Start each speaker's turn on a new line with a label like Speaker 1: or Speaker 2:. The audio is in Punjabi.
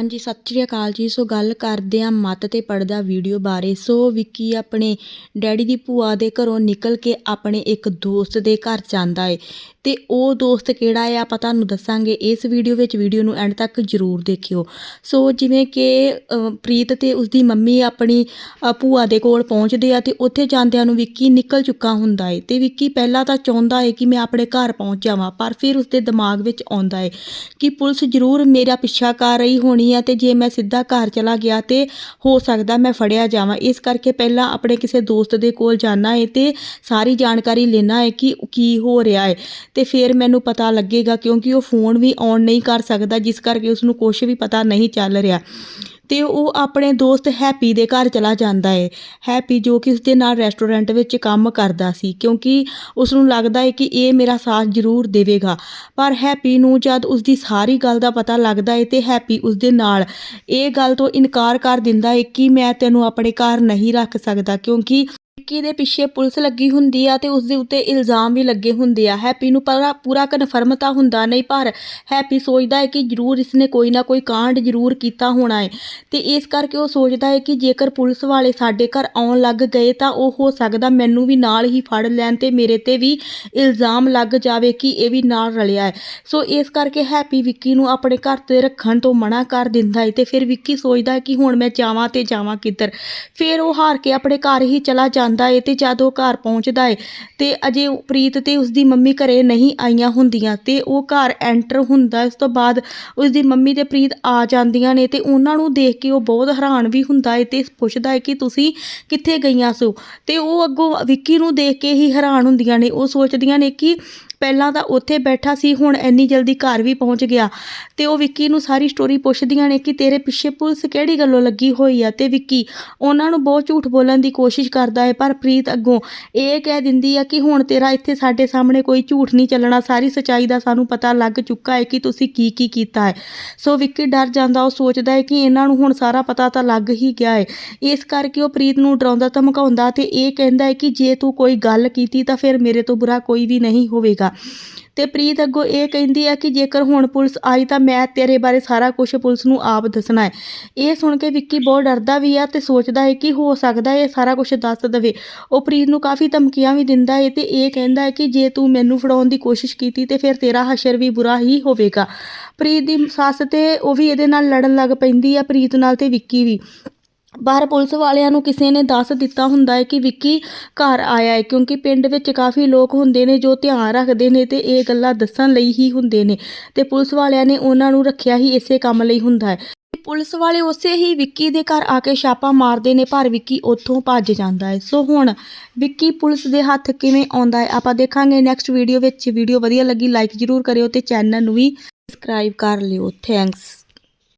Speaker 1: ਹਾਂਜੀ, ਸਤਿ ਸ਼੍ਰੀ ਅਕਾਲ ਜੀ। ਸੋ ਗੱਲ ਕਰਦੇ ਹਾਂ ਮੱਤ ਤੇ ਪੜਦਾ ਵੀਡੀਓ ਬਾਰੇ। ਸੋ ਵਿੱਕੀ ਆਪਣੇ ਡੈਡੀ ਦੀ ਭੂਆ ਦੇ ਘਰੋਂ ਨਿਕਲ ਕੇ ਆਪਣੇ ਇੱਕ ਦੋਸਤ ਦੇ ਘਰ ਜਾਂਦਾ ਏ। ਤੇ ਉਹ ਦੋਸਤ ਕਿਹੜਾ ਹੈ ਆਪਾਂ ਤੁਹਾਨੂੰ ਦੱਸਾਂਗੇ। ਇਸ ਵੀਡੀਓ ਵਿੱਚ ਵੀਡੀਓ ਨੂੰ ਐਂਡ ਤੱਕ ਜ਼ਰੂਰ ਦੇਖਿਓ। ਸੋ ਜਿਵੇਂ ਕਿ ਪ੍ਰੀਤ ਤੇ ਉਸਦੀ ਮੰਮੀ ਆਪਣੀ ਭੂਆ ਦੇ ਕੋਲ ਪਹੁੰਚਦੇ ਆ ਤੇ ਉੱਥੇ ਜਾਂਦਿਆਂ ਨੂੰ ਵਿੱਕੀ ਨਿਕਲ ਚੁੱਕਾ ਹੁੰਦਾ ਏ। ਤੇ ਵਿੱਕੀ ਪਹਿਲਾਂ ਤਾਂ ਚਾਹੁੰਦਾ ਏ ਕਿ ਮੈਂ ਆਪਣੇ ਘਰ ਪਹੁੰਚ ਜਾਵਾਂ, ਪਰ ਫਿਰ ਉਸਦੇ ਦਿਮਾਗ ਵਿੱਚ ਆਉਂਦਾ ਏ ਕਿ ਪੁਲਿਸ ਜ਼ਰੂਰ ਮੇਰਾ ਪਿੱਛਾ ਕਰ ਰਹੀ ਹੋਣੀ ਆ ਤੇ ਜੇ ਮੈਂ ਸਿੱਧਾ ਘਰ ਚਲਾ ਗਿਆ ਤੇ ਹੋ ਸਕਦਾ ਮੈਂ ਫੜਿਆ ਜਾਵਾਂ। ਇਸ ਕਰਕੇ ਪਹਿਲਾਂ ਆਪਣੇ ਕਿਸੇ ਦੋਸਤ ਦੇ ਕੋਲ ਜਾਣਾ ਏ ਤੇ ਸਾਰੀ ਜਾਣਕਾਰੀ ਲੈਣਾ ਏ ਕਿ ਕੀ ਹੋ ਰਿਹਾ ਹੈ ਤੇ ਫਿਰ ਮੈਨੂੰ ਪਤਾ ਲੱਗੇਗਾ ਕਿਉਂਕਿ ਉਹ ਫੋਨ ਵੀ ਔਨ ਨਹੀਂ ਕਰ ਸਕਦਾ, ਜਿਸ ਕਰਕੇ ਉਸ ਨੂੰ ਕੁਝ ਵੀ ਪਤਾ ਨਹੀਂ ਚੱਲ ਰਿਹਾ। ਤੇ ਉਹ ਆਪਣੇ ਦੋਸਤ ਹੈਪੀ ਦੇ ਘਰ ਚਲਾ ਜਾਂਦਾ ਏ। ਹੈਪੀ ਜੋ ਕਿ ਉਸਦੇ ਨਾਲ ਰੈਸਟੋਰੈਂਟ ਵਿੱਚ ਕੰਮ ਕਰਦਾ ਸੀ, ਕਿਉਂਕਿ ਉਸ ਨੂੰ ਲੱਗਦਾ ਹੈ ਕਿ ਇਹ ਮੇਰਾ ਸਾਥ ਜ਼ਰੂਰ ਦੇਵੇਗਾ। ਪਰ ਹੈਪੀ ਨੂੰ ਜਦ ਉਸਦੀ ਸਾਰੀ ਗੱਲ ਦਾ ਪਤਾ ਲੱਗਦਾ ਹੈ ਤੇ ਹੈਪੀ ਉਸਦੇ ਨਾਲ ਇਹ ਗੱਲ ਤੋਂ ਇਨਕਾਰ ਕਰ ਦਿੰਦਾ ਹੈ ਕਿ ਮੈਂ ਤੈਨੂੰ ਆਪਣੇ ਘਰ ਨਹੀਂ ਰੱਖ ਸਕਦਾ, ਕਿਉਂਕਿ ਵਿੱਕੀ ਦੇ ਪਿੱਛੇ ਪੁਲਿਸ ਲੱਗੀ ਹੁੰਦੀ ਆ ਤੇ ਉਸ ਦੇ ਉੱਤੇ ਇਲਜ਼ਾਮ ਵੀ ਲੱਗੇ ਹੁੰਦੇ ਆ। ਹੈਪੀ ਨੂੰ ਪੂਰਾ ਪੂਰਾ ਕਨਫਰਮ ਤਾਂ ਹੁੰਦਾ ਨਹੀਂ, ਪਰ ਹੈਪੀ ਸੋਚਦਾ ਹੈ ਕਿ ਜ਼ਰੂਰ ਇਸਨੇ ਕੋਈ ਨਾ ਕੋਈ ਕਾਂਡ ਜ਼ਰੂਰ ਕੀਤਾ ਹੋਣਾ ਹੈ। ਤੇ ਇਸ ਕਰਕੇ ਉਹ ਸੋਚਦਾ ਹੈ ਕਿ ਜੇਕਰ ਪੁਲਿਸ ਵਾਲੇ ਸਾਡੇ ਘਰ ਆਉਣ ਲੱਗ ਗਏ ਤਾਂ ਉਹ ਹੋ ਸਕਦਾ ਮੈਨੂੰ ਵੀ ਨਾਲ ਹੀ ਫੜ ਲੈਣ ਤੇ ਮੇਰੇ ਤੇ ਵੀ ਇਲਜ਼ਾਮ ਲੱਗ ਜਾਵੇ ਕਿ ਇਹ ਵੀ ਨਾਲ ਰਲਿਆ ਹੈ। ਸੋ ਇਸ ਕਰਕੇ ਹੈਪੀ ਵਿੱਕੀ ਨੂੰ ਆਪਣੇ ਘਰ ਤੇ ਰੱਖਣ ਤੋਂ ਮਨਾ ਕਰ ਦਿੰਦਾ ਹੈ ਤੇ ਫਿਰ ਵਿੱਕੀ ਸੋਚਦਾ ਹੈ ਕਿ ਹੁਣ ਮੈਂ ਜਾਵਾਂ ਤੇ ਜਾਵਾਂ ਕਿੱਧਰ। ਫਿਰ ਉਹ ਹਾਰ ਕੇ ਆਪਣੇ ਘਰ ਹੀ ਚਲਾ ਜਾਂਦਾ ਏ ਤੇ ਜਦ ਉਹ ਘਰ ਪਹੁੰਚਦਾ ਏ ਤੇ ਅਜੇ ਪ੍ਰੀਤ ਤੇ ਉਸਦੀ ਮੰਮੀ ਘਰੇ ਨਹੀਂ ਆਈਆਂ ਹੁੰਦੀਆਂ ਤੇ ਉਹ ਘਰ ਐਂਟਰ ਹੁੰਦਾ ਇਸ ਤੋਂ ਬਾਅਦ ਉਸਦੀ ਮੰਮੀ ਤੇ ਪ੍ਰੀਤ ਆ ਜਾਂਦੀਆਂ ਨੇ ਤੇ ਉਹਨਾਂ ਨੂੰ ਦੇਖ ਕੇ ਉਹ ਬਹੁਤ ਹੈਰਾਨ ਵੀ ਹੁੰਦਾ ਏ ਤੇ ਪੁੱਛਦਾ ਏ ਕਿ ਤੁਸੀਂ ਕਿੱਥੇ ਗਈਆਂ ਸੋ ਤੇ ਉਹ ਅੱਗੋਂ ਵਿੱਕੀ ਨੂੰ ਦੇਖ ਕੇ ਹੀ ਹੈਰਾਨ ਹੁੰਦੀਆਂ ਨੇ। ਉਹ ਸੋਚਦੀਆਂ ਨੇ ਕਿ ਪਹਿਲਾਂ ਤਾਂ ਉੱਥੇ ਬੈਠਾ ਸੀ, ਹੁਣ ਇੰਨੀ ਜਲਦੀ ਘਰ ਵੀ ਪਹੁੰਚ ਗਿਆ। ਤੇ ਉਹ ਵਿੱਕੀ ਨੂੰ ਸਾਰੀ ਸਟੋਰੀ ਪੁੱਛਦੀਆਂ ਨੇ ਕਿ ਤੇਰੇ ਪਿੱਛੇ ਪੁਲਿਸ ਕਿਹੜੀ ਗੱਲੋਂ ਲੱਗੀ ਹੋਈ ਆ? ਤੇ ਵਿੱਕੀ, ਉਹਨਾਂ ਨੂੰ ਬਹੁਤ ਝੂਠ ਬੋਲਣ ਦੀ ਕੋਸ਼ਿਸ਼ ਕਰਦਾ ਹੈ ਪਰ ਪ੍ਰੀਤ ਅੱਗੋਂ ਇਹ ਕਹਿ ਦਿੰਦੀ ਆ ਕਿ ਹੁਣ ਤੇਰਾ ਇੱਥੇ ਸਾਡੇ ਸਾਹਮਣੇ ਕੋਈ ਝੂਠ ਨਹੀਂ ਚੱਲਣਾ। ਸਾਰੀ ਸਚਾਈ ਦਾ ਸਾਨੂੰ ਪਤਾ ਲੱਗ ਚੁੱਕਾ ਹੈ ਕਿ ਤੁਸੀਂ ਕੀ ਕੀ ਕੀਤਾ ਹੈ ਸੋ ਵਿੱਕੀ ਡਰ ਜਾਂਦਾ, ਉਹ ਸੋਚਦਾ ਹੈ ਕਿ ਇਹਨਾਂ ਨੂੰ ਹੁਣ ਸਾਰਾ ਪਤਾ ਤਾਂ ਲੱਗ ਹੀ ਗਿਆ ਹੈ ਇਸ ਕਰਕੇ ਉਹ ਪ੍ਰੀਤ ਨੂੰ ਡਰਾਉਂਦਾ ਧਮਕਾਉਂਦਾ ਤੇ ਇਹ ਕਹਿੰਦਾ ਹੈ ਕਿ ਜੇ ਤੂੰ ਕੋਈ ਗੱਲ ਕੀਤੀ ਤਾਂ ਫਿਰ ਮੇਰੇ ਤੋਂ ਬੁਰਾ ਕੋਈ ਵੀ ਨਹੀਂ ਹੋਵੇਗਾ। ਤੇ ਪ੍ਰੀਤ ਅੱਗੋਂ ਇਹ ਕਹਿੰਦੀ ਆ ਕਿ ਜੇਕਰ ਹੁਣ ਪੁਲਿਸ ਆਈ ਤਾਂ ਮੈਂ ਤੇਰੇ ਬਾਰੇ ਸਾਰਾ ਕੁਝ ਪੁਲਿਸ ਨੂੰ ਆਪ ਦੱਸਣਾ ਹੈ। ਇਹ ਸੁਣ ਕੇ ਵਿੱਕੀ ਬਹੁਤ ਡਰਦਾ ਵੀ ਆ ਤੇ ਸੋਚਦਾ ਹੈ ਕਿ ਹੋ ਸਕਦਾ ਇਹ ਸਾਰਾ ਕੁਝ ਦੱਸ ਦੇਵੇ। ਉਹ ਪ੍ਰੀਤ ਨੂੰ ਕਾਫੀ ਧਮਕੀਆਂ ਵੀ ਦਿੰਦਾ ਹੈ ਤੇ ਇਹ ਕਹਿੰਦਾ ਹੈ ਕਿ ਜੇ ਤੂੰ ਮੈਨੂੰ ਫੜਾਉਣ ਦੀ ਕੋਸ਼ਿਸ਼ ਕੀਤੀ ਤੇ ਫਿਰ ਤੇਰਾ ਹਸ਼ਰ ਵੀ ਬੁਰਾ ਹੀ ਹੋਵੇਗਾ। ਪ੍ਰੀਤ ਦੀ ਸੱਸ ਤੇ ਉਹ ਵੀ ਇਹਦੇ ਨਾਲ ਲੜਨ ਲੱਗ ਪੈਂਦੀ ਆ, ਪ੍ਰੀਤ ਨਾਲ ਤੇ ਵਿੱਕੀ ਵੀ। ਬਾਹਰ ਪੁਲਿਸ ਵਾਲਿਆਂ ਨੂੰ ਕਿਸੇ ਨੇ ਦੱਸ ਦਿੱਤਾ ਹੁੰਦਾ ਹੈ ਕਿ ਵਿੱਕੀ ਘਰ ਆਇਆ ਹੈ, ਕਿਉਂਕਿ ਪਿੰਡ ਵਿੱਚ ਕਾਫੀ ਲੋਕ ਹੁੰਦੇ ਨੇ ਜੋ ਧਿਆਨ ਰੱਖਦੇ ਨੇ ਤੇ ਇਹ ਗੱਲਾਂ ਦੱਸਣ ਲਈ ਹੀ ਹੁੰਦੇ ਨੇ ਤੇ ਪੁਲਿਸ ਵਾਲਿਆਂ ਨੇ ਉਹਨਾਂ ਨੂੰ ਰੱਖਿਆ ਹੀ ਇਸੇ ਕੰਮ ਲਈ ਹੁੰਦਾ ਹੈ। ਪੁਲਿਸ ਵਾਲੇ ਉਸੇ ਹੀ ਵਿੱਕੀ ਦੇ ਘਰ ਆ ਕੇ ਛਾਪਾ ਮਾਰਦੇ ਨੇ, ਪਰ ਵਿੱਕੀ ਉੱਥੋਂ ਭੱਜ ਜਾਂਦਾ ਹੈ। ਸੋ ਹੁਣ ਵਿੱਕੀ ਪੁਲਿਸ ਦੇ ਹੱਥ ਕਿਵੇਂ ਆਉਂਦਾ ਹੈ, ਆਪਾਂ ਦੇਖਾਂਗੇ ਨੈਕਸਟ ਵੀਡੀਓ ਵਿੱਚ। ਵੀਡੀਓ ਵਧੀਆ ਲੱਗੀ ਲਾਈਕ ਜ਼ਰੂਰ ਕਰਿਓ ਤੇ ਚੈਨਲ ਨੂੰ ਵੀ ਸਬਸਕ੍ਰਾਈਬ ਕਰ ਲਿਓ। ਥੈਂਕਸ